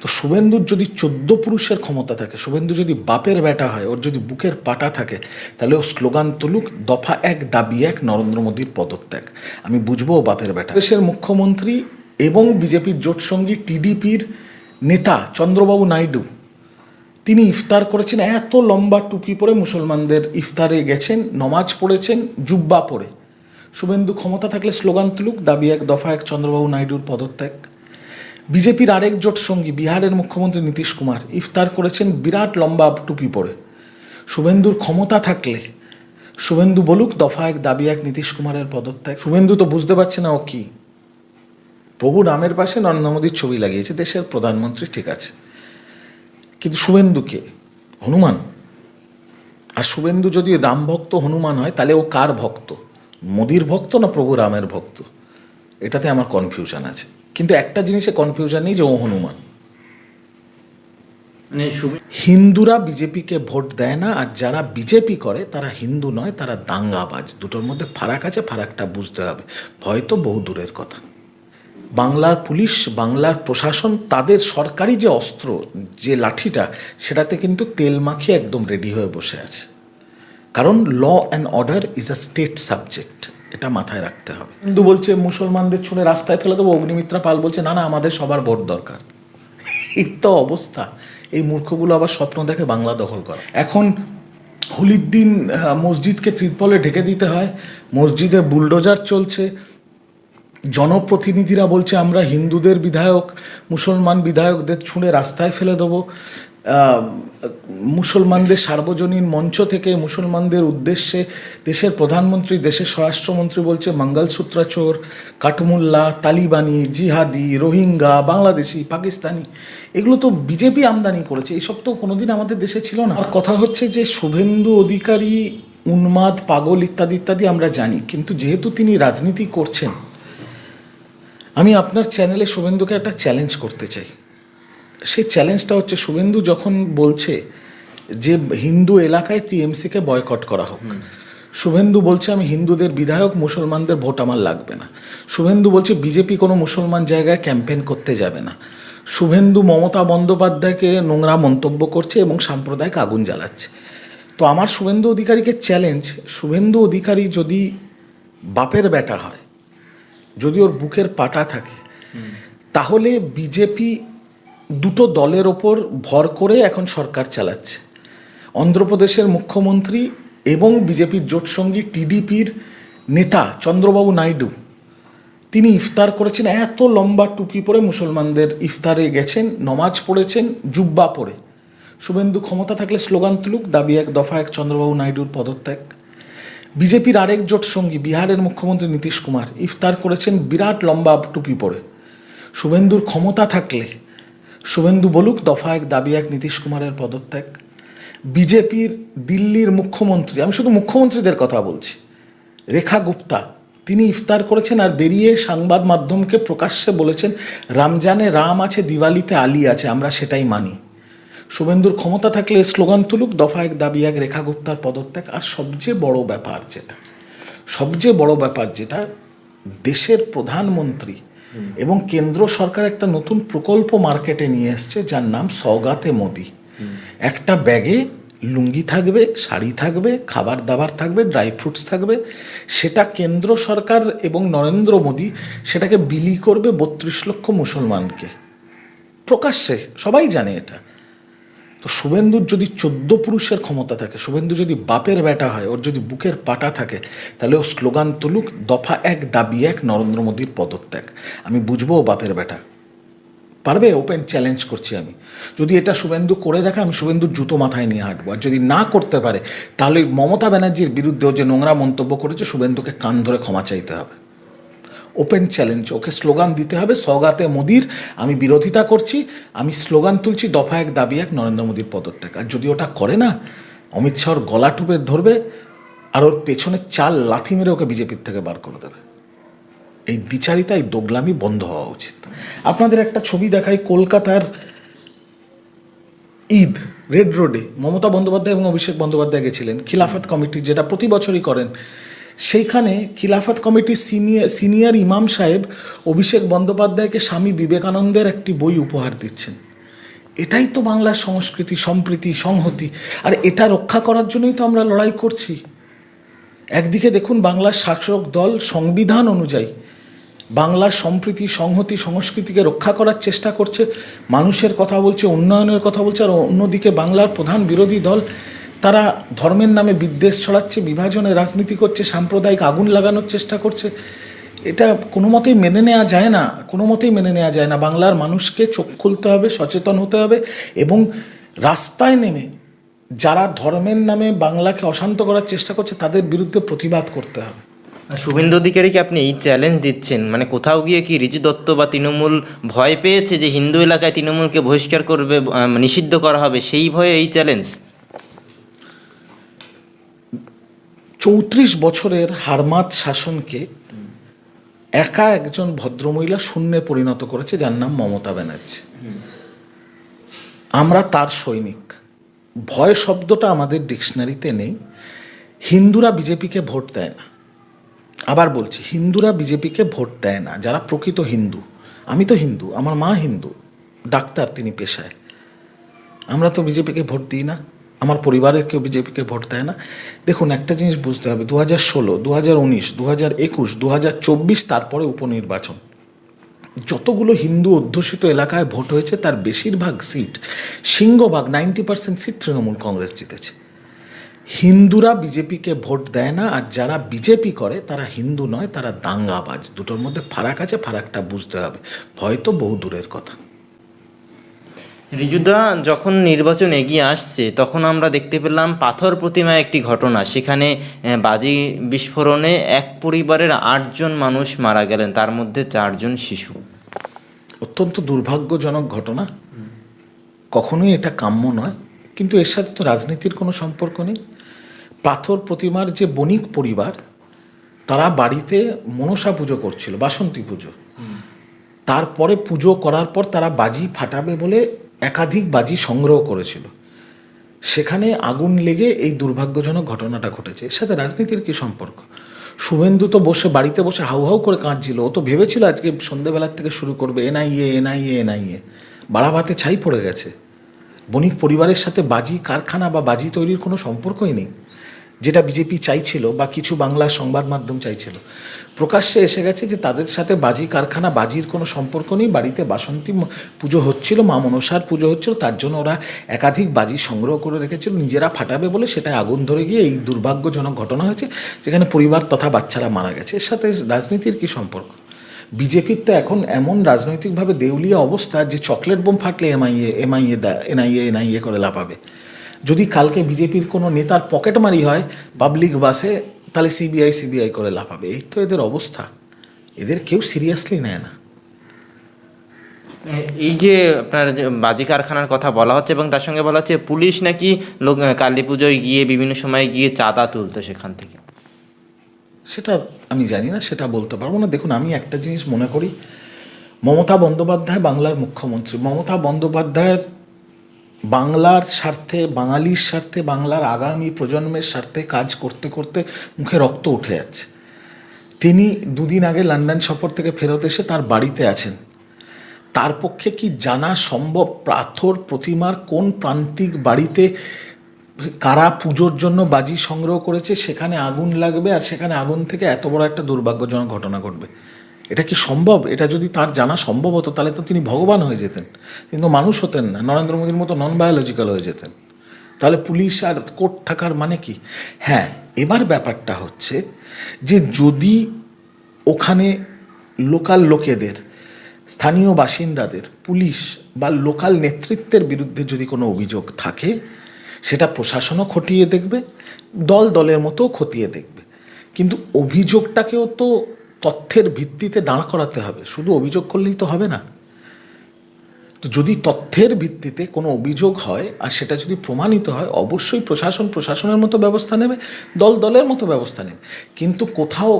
তো শুভেন্দুর যদি চোদ্দ পুরুষের ক্ষমতা থাকে, শুভেন্দু যদি বাপের বেটা হয়, ওর যদি বুকের পাটা থাকে, তাহলে ও স্লোগান তুলুক, দফা এক, দাবি এক, নরেন্দ্র মোদীর পদত্যাগ। আমি বুঝব বাপের বেটা। দেশের মুখ্যমন্ত্রী এবং বিজেপির জোটসঙ্গী টিডিপির নেতা চন্দ্রবাবু নাইডু, তিনি ইফতার করেছেন, এত লম্বা টুপি পরে মুসলমানদের ইফতারে গেছেন, নমাজ পড়েছেন, জুব্বা পরে। শুভেন্দু ক্ষমতা থাকলে স্লোগান তুলুক, দাবি এক, দফা এক, চন্দ্রবাবু নাইডুর পদত্যাগ। বিজেপির আরেক জোট সঙ্গী বিহারের মুখ্যমন্ত্রী নীতিশ কুমার ইফতার করেছেন বিরাট লম্বা টুপি পরে। শুভেন্দুর ক্ষমতা থাকলে, শুভেন্দু বলুক দফা এক দাবি এক নীতিশ কুমারের পদত্যাগ। শুভেন্দু তো বুঝতে পারছে না ও কি। প্রভু রামের পাশে নরেন্দ্র মোদীর ছবি লাগিয়েছে, দেশের প্রধানমন্ত্রী ঠিক আছে। কিন্তু শুভেন্দুকে হনুমান? আর শুভেন্দু যদি রাম ভক্ত, হনুমান হয়, তাহলে ও কার ভক্ত? মোদির ভক্ত না প্রভু রামের ভক্ত? এটাতে আমার কনফিউশন আছে। কিন্তু একটা জিনিসে কনফিউশন নেই যে ও হনুমান। মানে হিন্দুরা বিজেপিকে ভোট দেয় না আর যারা বিজেপি করে তারা হিন্দু নয় তারা দাঙ্গাবাজ। দুটোর মধ্যে ফারাক আছে ফারাকটা বুঝতে হবে। ভয় তো বহু দূরের কথা। বাংলার পুলিশ বাংলার প্রশাসন তাদের সরকারি যে অস্ত্র যে লাঠিটা সেটাতে কিন্তু তেল মাখিয়ে একদম রেডি হয়ে বসে আছে। কারণ law and order is a state subject এটা মাথায় রাখতে হবে। হিন্দু বলছে, মুসলমানদের ছুঁড়ে রাস্তায় ফেলে দেবো। অগ্নিমিত্রা পাল বলছে, না না, আমাদের সবার ভোট দরকার। এই তো অবস্থা। এই মূর্খগুলো আবার স্বপ্ন দেখে বাংলা দখল করে। এখন হোলির দিন মসজিদকে ত্রিপলে ঢেকে দিতে হয়। মসজিদে বুলডোজার চলছে। জনপ্রতিনিধিরা বলছে, আমরা হিন্দুদের বিধায়ক, মুসলমান বিধায়কদের ছুঁড়ে রাস্তায় ফেলে দেবো। মুসলমানদের সার্বজনীন মঞ্চ থেকে মুসলমানদের উদ্দেশ্যে দেশের প্রধানমন্ত্রী, দেশের স্বরাষ্ট্রমন্ত্রী বলছে মঙ্গলসূত্রা চোর কাঠমুল্লা, তালিবানি, জিহাদি, রোহিঙ্গা, বাংলাদেশি, পাকিস্তানি, এগুলো তো বিজেপি আমদানি করেছে। এইসব তো কোনোদিন আমাদের দেশে ছিল না। আর কথা হচ্ছে যে শুভেন্দু অধিকারী, উন্মাদ, পাগল ইত্যাদি ইত্যাদি আমরা জানি, কিন্তু যেহেতু তিনি রাজনীতি করছেন, আমি আপনার চ্যানেলে শুভেন্দুকে একটা চ্যালেঞ্জ করতে চাই। সেই চ্যালেঞ্জটা হচ্ছে শুভেন্দু যখন বলছে যে হিন্দু এলাকায় টিএমসিকে বয়কট করা হোক। শুভেন্দু বলছে আমি হিন্দুদের বিধায়ক মুসলমানদের ভোট আমার লাগবে না। শুভেন্দু বলছে বিজেপি কোনো মুসলমান জায়গায় ক্যাম্পেইন করতে যাবে না। শুভেন্দু মমতা বন্দ্যোপাধ্যায়কে নোংরা মন্তব্য করছে এবং সাম্প্রদায়িক আগুন জ্বালাচ্ছে। তো আমার শুভেন্দু অধিকারীকে চ্যালেঞ্জ শুভেন্দু অধিকারী যদি বাপের বেটা হয় যদি ওর বুকের পাটা থাকে তাহলে বিজেপি দুটো দলের ওপর ভর করে এখন সরকার চালাচ্ছে। অন্ধ্রপ্রদেশের মুখ্যমন্ত্রী এবং বিজেপির জোটসঙ্গী টিডিপির নেতা চন্দ্রবাবু নাইডু, তিনি ইফতার করেছেন, এত লম্বা টুপি পরে মুসলমানদের ইফতারে গেছেন, নমাজ পড়েছেন, জুব্বা পরে। শুভেন্দু ক্ষমতা থাকলে স্লোগান তুলুক, দাবি এক দফা এক চন্দ্রবাবু নাইডুর পদত্যাগ। বিজেপির আরেক জোট সঙ্গী বিহারের মুখ্যমন্ত্রী নীতিশ কুমার ইফতার করেছেন বিরাট লম্বা টুপি পরে। শুভেন্দুর ক্ষমতা থাকলে শুভেন্দু বলুক, দফা এক দাবি এক নীতিশ কুমারের পদত্যাগ। বিজেপির দিল্লির মুখ্যমন্ত্রী, আমি শুধু মুখ্যমন্ত্রীদের কথা বলছি, রেখা গুপ্তা, তিনি ইফতার করেছেন আর বেরিয়ে সংবাদ মাধ্যমকে প্রকাশ্যে বলেছেন, রামজানে রাম আছে, দিওয়ালিতে আলী আছে, আমরা সেটাই মানি। শুভেন্দুর ক্ষমতা থাকলে স্লোগান তুলুক, দফা এক দাবি এক রেখা গুপ্তার পদত্যাগ। আর সবচেয়ে বড় ব্যাপার যেটা, সবচেয়ে বড় ব্যাপার যেটা, দেশের প্রধানমন্ত্রী এবং কেন্দ্র সরকার একটা নতুন প্রকল্প মার্কেটে নিয়ে এসছে যার নাম সওগাতে মোদি। একটা ব্যাগে লুঙ্গি থাকবে শাড়ি থাকবে খাবার দাবার থাকবে ড্রাই ফ্রুটস থাকবে। সেটা কেন্দ্র সরকার এবং নরেন্দ্র মোদি সেটাকে বিলি করবে বত্রিশ লক্ষ মুসলমানকে। প্রকাশ্যে সবাই জানে এটা। তো শুভেন্দুর যদি চোদ্দ পুরুষের ক্ষমতা থাকে, শুভেন্দু যদি বাপের বেটা হয়, ওর যদি বুকের পাটা থাকে, তাহলে ও স্লোগান তুলুক, দফা এক, দাবি এক, নরেন্দ্র মোদীর পদত্যাগ। আমি বুঝব ও বাপের বেটা। পারবে? ওপেন চ্যালেঞ্জ করছি আমি। যদি এটা শুভেন্দু করে দেখে, আমি শুভেন্দুর জুতো মাথায় নিয়ে হাঁটবো। আর যদি না করতে পারে, তাহলে মমতা ব্যানার্জির বিরুদ্ধে ও যে নোংরা মন্তব্য করেছে, শুভেন্দুকে কান ধরে ক্ষমা চাইতে হবে। ওপেন চ্যালেঞ্জ ওকে স্লোগান দিতে হবে সগাতে মোদির, আমি বিরোধিতা করছি, আমি স্লোগান তুলছি, দফা এক, দাবি এক, নরেন্দ্র মোদীর পদত্যাগ। আর যদি ওটা করে না, অমিত শাহর গলা টুপে ধরবে, আর ওর পেছনে চাল লাথি মেরে ওকে বিজেপির থেকে বার করে দেবে। এই দ্বিচারিতা এই দোগলামি বন্ধ হওয়া উচিত। আপনাদের একটা ছবি দেখাই কলকাতার ঈদ রেড রোডে মমতা বন্দ্যোপাধ্যায় এবং অভিষেক বন্দ্যোপাধ্যায় গেছিলেন। খিলাফত কমিটি যেটা প্রতি বছরই করেন সেইখানে খিলাফত কমিটির সিনিয়র সিনিয়র ইমাম সাহেব অভিষেক বন্দ্যোপাধ্যায়কে স্বামী বিবেকানন্দের একটি বই উপহার দিচ্ছেন। এটাই তো বাংলার সংস্কৃতি, সম্প্রীতি, সংহতি। আর এটা রক্ষা করার জন্যই তো আমরা লড়াই করছি। একদিকে দেখুন বাংলার শাসক দল সংবিধান অনুযায়ী বাংলার সম্প্রীতি, সংহতি, সংস্কৃতিকে রক্ষা করার চেষ্টা করছে। মানুষের কথা বলছে, উন্নয়নের কথা বলছে, আর অন্যদিকে বাংলার প্রধান বিরোধী দল তারা ধর্মের নামে বিদ্বেষ ছড়াচ্ছে বিভাজনের রাজনীতি করছে, সাম্প্রদায়িক আগুন লাগানোর চেষ্টা করছে। এটা কোনো মতেই মেনে নেওয়া যায় না, কোনো মতেই মেনে নেওয়া যায় না। বাংলার মানুষকে চোখ খুলতে হবে, সচেতন হতে হবে এবং রাস্তায় নেমে যারা ধর্মের নামে বাংলাকে অশান্ত করার চেষ্টা করছে, তাদের বিরুদ্ধে প্রতিবাদ করতে হবে। শুভেন্দু অধিকারীকে আপনি এই চ্যালেঞ্জ দিচ্ছেন? মানে কোথাও গিয়ে কি রিজু দত্ত বা তৃণমূল ভয় পেয়েছে যে হিন্দু এলাকায় তৃণমূলকে বহিষ্কার করবে নিষিদ্ধ করা হবে? সেই ভয়ে এই চ্যালেঞ্জ চৌত্রিশ বছরের হারমাত শাসনকে একা একজন ভদ্রমহিলা শূন্যে পরিণত করেছে, যার নাম মমতা ব্যানার্জি। আমরা তার সৈনিক। ভয় শব্দটা আমাদের ডিকশনারিতে নেই। হিন্দুরা বিজেপিকে ভোট দেয় না। আবার বলছি, হিন্দুরা বিজেপিকে ভোট দেয় না। যারা প্রকৃত হিন্দু। আমি তো হিন্দু, আমার মা হিন্দু। ডাক্তার তিনি পেশায়। আমরা তো বিজেপিকে ভোট দিই না। আমার পরিবারের কেউ বিজেপিকে ভোট দেয় না। দেখুন, একটা জিনিস বুঝতে হবে দু হাজার ষোলো দু হাজার উনিশ দু হাজার একুশ দু হাজার চব্বিশ তারপরে উপনির্বাচন। যতগুলো হিন্দু অধ্যুষিত এলাকায় ভোট হয়েছে, তার বেশিরভাগ সিট সিংহভাগ, ninety percent seat Trinamool Congress জিতেছে। হিন্দুরা বিজেপিকে ভোট দেয় না, আর যারা বিজেপি করে, তারা হিন্দু নয়, তারা দাঙ্গাবাজ। দুটোর মধ্যে ফারাক আছে, ফারাকটা বুঝতে হবে। ভয় তো বহু দূরের কথা। রিজুদা যখন নির্বাচন এগিয়ে আসছে তখন আমরা দেখতে পেলাম পাথর প্রতিমা একটি ঘটনা। সেখানে বাজি বিস্ফোরণে এক পরিবারের আটজন মানুষ মারা গেলেন তার মধ্যে চারজন শিশু। অত্যন্ত দুর্ভাগ্যজনক ঘটনা। কখনোই এটা কাম্য নয় কিন্তু এর সাথে তো রাজনীতির কোনো সম্পর্ক নেই। পাথর প্রতিমার যে বণিক পরিবার তারা বাড়িতে মনসা পুজো করছিল বাসন্তী পুজো। তারপরে পুজো করার পর তারা বাজি ফাটাবে বলে একাধিক বাজি সংগ্রহ করেছিল। সেখানে আগুন লেগে এই দুর্ভাগ্যজনক ঘটনাটা ঘটেছে। এর সাথে রাজনীতির কি সম্পর্ক? শুভেন্দু তো বসে, বাড়িতে বসে হাউ হাউ করে কাঁদছিল। ও তো ভেবেছিল আজকে সন্ধ্যেবেলার থেকে শুরু করবে এনআইএ এনআইএ এনআইএ। বাড়াভাতে ছাই পড়ে গেছে। বণিক পরিবারের সাথে বাজি, কারখানা বা বাজি তৈরির কোনো সম্পর্কই নেই। যেটা বিজেপি চাইছিল বা কিছু বাংলা সংবাদ মাধ্যম চাইছিল। প্রকাশ্যে এসে গেছে যে তাদের সাথে বাজি কারখানা, বাজির কোনো সম্পর্ক নেই, বাড়িতে বাসন্তী পুজো হচ্ছিল, মা মনসার পুজো হচ্ছিল, তার জন্য ওরা একাধিক বাজি সংগ্রহ করে রেখেছিল, নিজেরা ফাটাবে বলে সেটা আগুন ধরে গিয়ে এই দুর্ভাগ্যজনক ঘটনা হয়েছে, যেখানে পরিবার তথা বাচ্চারা মারা গেছে। এর সাথে রাজনীতির কি সম্পর্ক? বিজেপির তো এখন এমন রাজনৈতিকভাবে দেউলিয়া অবস্থা যে চকলেট বোম ফাটলে এমআইএ এমআইএ এনআইএ এনআইএ করে লাফাবে। যদি কালকে বিজেপির কোনো নেতার পকেটমারি হয় পাবলিক বাসে তাহলে সিবিআই সিবিআই করে লাফাবে এই তো এদের অবস্থা। এদের কেউ সিরিয়াসলি নেয় না। এই যে আপনার যে বাজি কারখানার কথা বলা হচ্ছে এবং তার সঙ্গে বলা হচ্ছে পুলিশ নাকি লোক কালী পুজোয় গিয়ে বিভিন্ন সময় গিয়ে চাঁদা তুলতো সেখান থেকে। সেটা আমি জানি না সেটা বলতে পারব না। দেখুন আমি একটা জিনিস মনে করি। মমতা বন্দ্যোপাধ্যায় বাংলার মুখ্যমন্ত্রী। মমতা বন্দ্যোপাধ্যায়ের বাংলার স্বার্থে, বাঙালির স্বার্থে, বাংলার আগামী প্রজন্মের স্বার্থে কাজ করতে করতে মুখে রক্ত উঠে যাচ্ছে। তিনি দুদিন আগে লন্ডন সফর থেকে ফেরত এসে তার বাড়িতে আছেন। তার পক্ষে কি জানা সম্ভব? পাথর প্রতিমার কোন প্রান্তিক বাড়িতে কারা পুজোর জন্য বাজি সংগ্রহ করেছে? সেখানে আগুন লাগবে আর সেখানে আগুন থেকে এত বড় একটা দুর্ভাগ্যজনক ঘটনা ঘটবে। এটা কি সম্ভব? এটা যদি তার জানা সম্ভব হতো, তাহলে তো তিনি ভগবান হয়ে যেতেন। কিন্তু মানুষ হতেন না। নরেন্দ্র মোদীর মতো নন বায়োলজিক্যাল হয়ে যেতেন। তাহলে পুলিশ আর কোর্ট থাকার মানে কি? হ্যাঁ এবার ব্যাপারটা হচ্ছে যে যদি ওখানে লোকাল লোকেদের, স্থানীয় বাসিন্দাদের, পুলিশ বা লোকাল নেতৃত্বের বিরুদ্ধে যদি কোনো অভিযোগ থাকে, সেটা প্রশাসনও খতিয়ে দেখবে, দল দলের মতো খতিয়ে দেখবে। কিন্তু অভিযোগটাকেও তো তথ্যের ভিত্তিতে দাঁড় করাতে হবে। শুধু অভিযোগ করলেই তো হবে না। তো যদি তথ্যের ভিত্তিতে কোনো অভিযোগ হয় আর সেটা যদি প্রমাণিত হয়, অবশ্যই প্রশাসন প্রশাসনের মতো ব্যবস্থা নেবে, দল দলের মতো ব্যবস্থা নেবে। কিন্তু কোথাও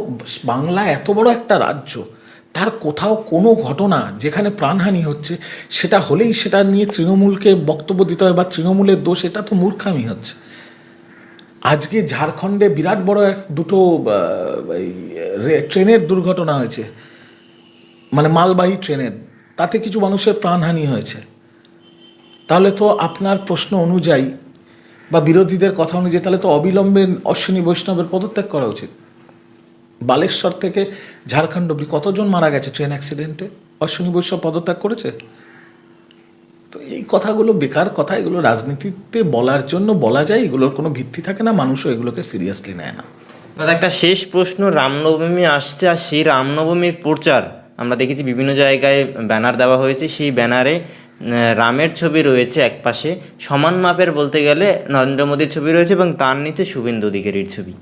বাংলা এত বড় একটা রাজ্য, তার কোথাও কোনো ঘটনা যেখানে প্রাণহানি হচ্ছে, সেটা হলেই সেটা নিয়ে তৃণমূলকে বক্তব্য দিতে হয় বা তৃণমূলের দোষ, এটা তো মূর্খামি হচ্ছে। আজকে ঝাড়খণ্ডে বিরাট বড় এক দুটো ট্রেনের দুর্ঘটনা হয়েছে। মানে মালবাহী ট্রেনের। তাতে কিছু মানুষের প্রাণহানি হয়েছে। তাহলে তো আপনার প্রশ্ন অনুযায়ী বা বিরোধীদের কথা অনুযায়ী তাহলে তো অবিলম্বে অশ্বিনী বৈষ্ণবের পদত্যাগ করা উচিত। বালেশ্বর থেকে ঝাড়খণ্ড কতজন মারা গেছে ট্রেন অ্যাক্সিডেন্টে? অশ্বিনী বৈষ্ণব পদত্যাগ করেছে? তো এই কথাগুলো বেকার কথা এগুলো রাজনীতিতে বলার জন্য বলা যায় এগুলোর কোনো ভিত্তি থাকে না মানুষও এগুলোকে সিরিয়াসলি নেয় না। দাদা একটা শেষ প্রশ্ন রামনবমী আসছে আর সেই রামনবমীর প্রচার আমরা দেখেছি বিভিন্ন জায়গায় ব্যানার দেওয়া হয়েছে সেই ব্যানারে রামের ছবি রয়েছে এক পাশে সমান মাপের বলতে গেলে নরেন্দ্র মোদীর ছবি রয়েছে এবং তার নিচে শুভেন্দু অধিকারীর ছবি।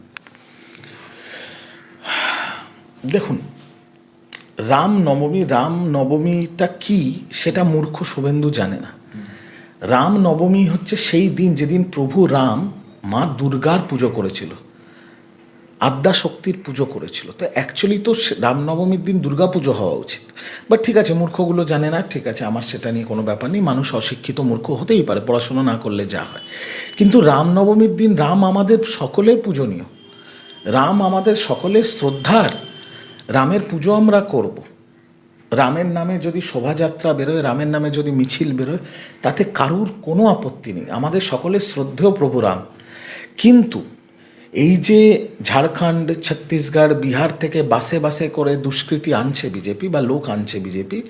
দেখুন রাম নবমী, রাম নবমীটা কি সেটা মূর্খ শুভেন্দু জানে না। রাম নবমী হচ্ছে সেই দিন যেদিন প্রভু রাম মা দুর্গার পুজো করেছিল, আদ্যা শক্তির পুজো করেছিল। তো অ্যাকচুয়ালি তো রামনবমীর দিন দুর্গা পুজো হওয়া উচিত। বাট ঠিক আছে, মূর্খগুলো জানে না, ঠিক আছে, আমার সেটা নিয়ে কোনো ব্যাপার নেই, মানুষ অশিক্ষিত মূর্খ হতেই পারে, পড়াশোনা না করলে যা হয়। কিন্তু রামনবমীর দিন রাম আমাদের সকলের পূজনীয়, রাম আমাদের সকলের শ্রদ্ধার রামের পুজো আমরা করব। রামের নামে যদি শোভাযাত্রা বেরোয়, রামের নামে যদি মিছিল বেরোয়, তাতে কারুর কোনো আপত্তি নেই। আমাদের সকলের শ্রদ্ধেয় প্রভু রাম। কিন্তু এই যে ঝাড়খণ্ড, ছত্তিশগড়, বিহার থেকে বাসে বাসে করে দুষ্কৃতি আনছে বিজেপি বা লোক আনছে বিজেপি,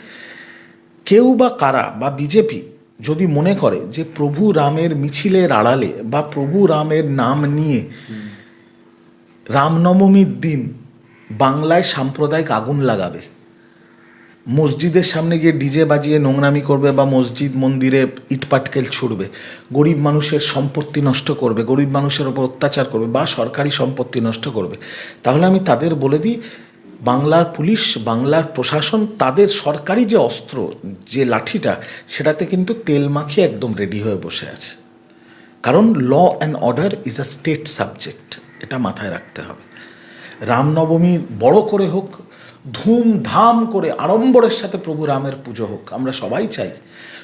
কেউ বা কারা বা বিজেপি যদি মনে করে যে প্রভু রামের মিছিলের আড়ালে বা প্রভু রামের নাম নিয়ে রামনবমীর দিন বাংলায় সাম্প্রদায়িক আগুন লাগাবে। মসজিদের সামনে গিয়ে ডিজে বাজিয়ে নোংরামি করবে বা মসজিদ মন্দিরে ইটপাটকেল ছুড়বে, গরিব মানুষের সম্পত্তি নষ্ট করবে, গরিব মানুষের ওপর অত্যাচার করবে বা সরকারি সম্পত্তি নষ্ট করবে। তাহলে আমি তাদের বলে দিই, বাংলার পুলিশ, বাংলার প্রশাসন, তাদের সরকারি যে অস্ত্র, যে লাঠিটা, সেটাতে কিন্তু তেল মাখিয়ে একদম রেডি হয়ে বসে আছে। কারণ law and order is a state subject, এটা মাথায় রাখতে হবে। রামনবমী বড় করে হোক, ধুমধাম করে আড়ম্বরের সাথে প্রভু রামের পুজো হোক, আমরা সবাই চাই।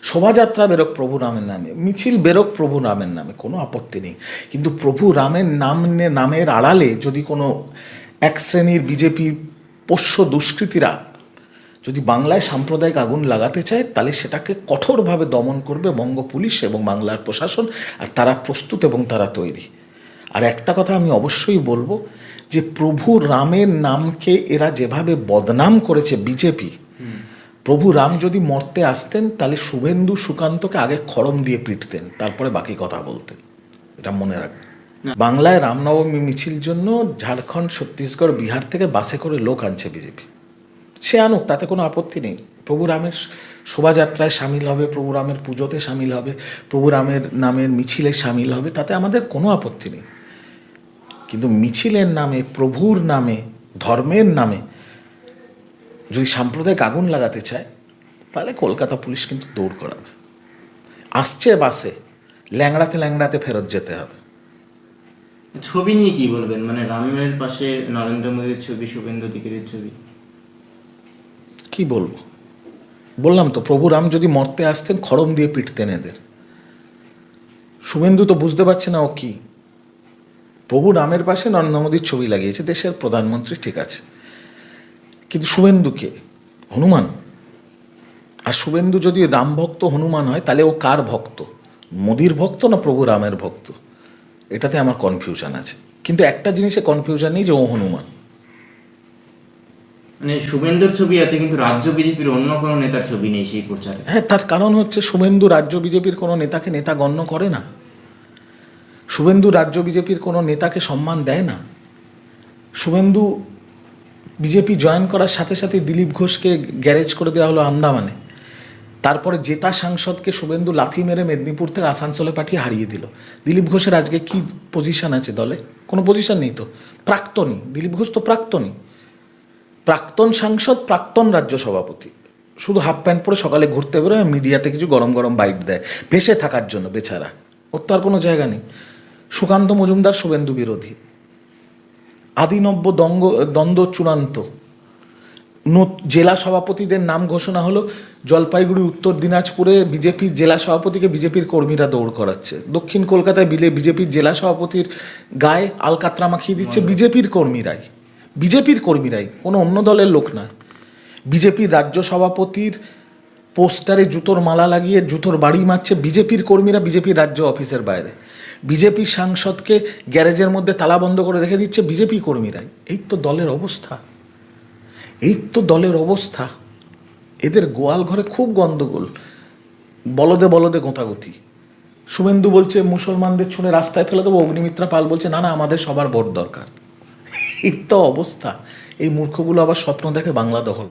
শোভাযাত্রা বেরোক প্রভু রামের নামে, মিছিল বেরোক প্রভু রামের নামে, কোনো আপত্তি নেই। কিন্তু প্রভু রামের নাম নামের আড়ালে যদি কোনো এক শ্রেণির বিজেপি পোষ্য দুষ্কৃতীরা যদি বাংলায় সাম্প্রদায়িক আগুন লাগাতে চায়, তাহলে সেটাকে কঠোরভাবে দমন করবে বঙ্গ পুলিশ এবং বাংলার প্রশাসন, আর তারা প্রস্তুত এবং তারা তৈরি। আর একটা কথা আমি অবশ্যই বলব যে প্রভু রামের নামকে এরা যেভাবে বদনাম করেছে বিজেপি প্রভু রাম যদি মরতে আসতেন তাহলে শুভেন্দু সুকান্তকে আগে খড়ম দিয়ে পিটতেন তারপরে বাকি কথা বলতেন। এটা মনে রাখবেন। বাংলায় রামনবমী মিছিল জন্য ঝাড়খণ্ড ছত্তিশগড় বিহার থেকে বাসে করে লোক আনছে বিজেপি। সে আনুক তাতে কোনো আপত্তি নেই। প্রভু রামের শোভাযাত্রায় সামিল হবে প্রভু রামের পুজোতে সামিল হবে প্রভু রামের নামের মিছিলে সামিল হবে তাতে আমাদের কোনো আপত্তি নেই। কিন্তু মিছিলের নামে প্রভুর নামে ধর্মের নামে যদি সাম্প্রদায়িক আগুন লাগাতে চায় তাহলে কলকাতা পুলিশ কিন্তু দৌড় করাবে। আসছে বাসে ল্যাংড়াতে ল্যাংড়াতে ফেরত যেতে হবে। ছবি নিয়ে কি বলবেন? মানে রামের পাশে নরেন্দ্র মোদীর ছবি শুভেন্দু অধিকারীর ছবি? কি বলব? বললাম তো প্রভু রাম যদি মরতে আসতেন খড়ম দিয়ে পিটতেন এদের। শুভেন্দু তো বুঝতে পারছে না ও কি। প্রভু রামের পাশে নরেন্দ্র মোদীর ছবি লাগিয়েছে দেশের প্রধানমন্ত্রী ঠিক আছে। কিন্তু শুভেন্দুকে? হনুমান? আর শুভেন্দু যদি রাম ভক্ত হনুমান হয় তাহলে ও কার ভক্ত? মোদির ভক্ত না প্রভু রামের ভক্ত? এটাতে আমার কনফিউশন আছে। কিন্তু একটা জিনিসে কনফিউশন নেই যে ও হনুমান। মানে শুভেন্দুর ছবি আছে কিন্তু রাজ্য বিজেপির অন্য কোনো নেতার ছবি নেই সেই প্রচারে। হ্যাঁ তার কারণ হচ্ছে শুভেন্দু রাজ্য বিজেপির কোনো নেতাকে নেতা গণ্য করে না। শুভেন্দু রাজ্য বিজেপির কোনো নেতাকে সম্মান দেয় না। শুভেন্দু বিজেপি জয়েন করার সাথে সাথে দিলীপ ঘোষকে গ্যারেজ করে দেওয়া হলো আন্দামানে। তারপরে জেতা সাংসদকে শুভেন্দু লাথি মেরে মেদিনীপুর থেকে আসানসোলে পাঠিয়ে হারিয়ে দিল। দিলীপ ঘোষের আজকে কি পজিশন আছে দলে? কোনো পজিশন নেই তো। প্রাক্তনই দিলীপ ঘোষ তো প্রাক্তনই প্রাক্তন সাংসদ, প্রাক্তন রাজ্য সভাপতি। শুধু হাফ প্যান্ট পরে সকালে ঘুরতে বেরোয়, মিডিয়াতে কিছু গরম গরম বাইট দেয়। ভেসে থাকার জন্য, বেচারা। ওর তো আর কোনো জায়গা নেই। সুকান্ত মজুমদার শুভেন্দু বিরোধী। আদিনব্য দঙ্গ দ্বন্দ্ব চূড়ান্ত। জেলা সভাপতিদের নাম ঘোষণা হলো জলপাইগুড়ি উত্তর দিনাজপুরে বিজেপির জেলা সভাপতিকে বিজেপির কর্মীরা দৌড় করাচ্ছে। দক্ষিণ কলকাতায় বিলে বিজেপির জেলা সভাপতির গায়ে আলকাতরা মাখিয়ে দিচ্ছে বিজেপির কর্মীরাই। বিজেপির কর্মীরাই কোনো অন্য দলের লোক নয় বিজেপির রাজ্য সভাপতির পোস্টারে জুতোর মালা লাগিয়ে জুতোর বাড়ি মারছে বিজেপির কর্মীরা বিজেপির রাজ্য অফিসের বাইরে। বিজেপি সাংসদকে গ্যারেজের মধ্যে তালা বন্ধ করে রেখে দিচ্ছে বিজেপি কর্মীরাই। এই তো দলের অবস্থা। এই তো দলের অবস্থা। এদের গোয়াল ঘরে খুব গন্ডগোল। বলদে বলদে গোঁতাগুতি। শুভেন্দু বলছে, মুসলমানদের ছুঁড়ে রাস্তায় ফেলে দেবো। অগ্নিমিত্রা পাল বলছে, না না, আমাদের সবার ভোট দরকার। এই তো অবস্থা। এই মূর্খগুলো আবার স্বপ্ন দেখে বাংলা দখল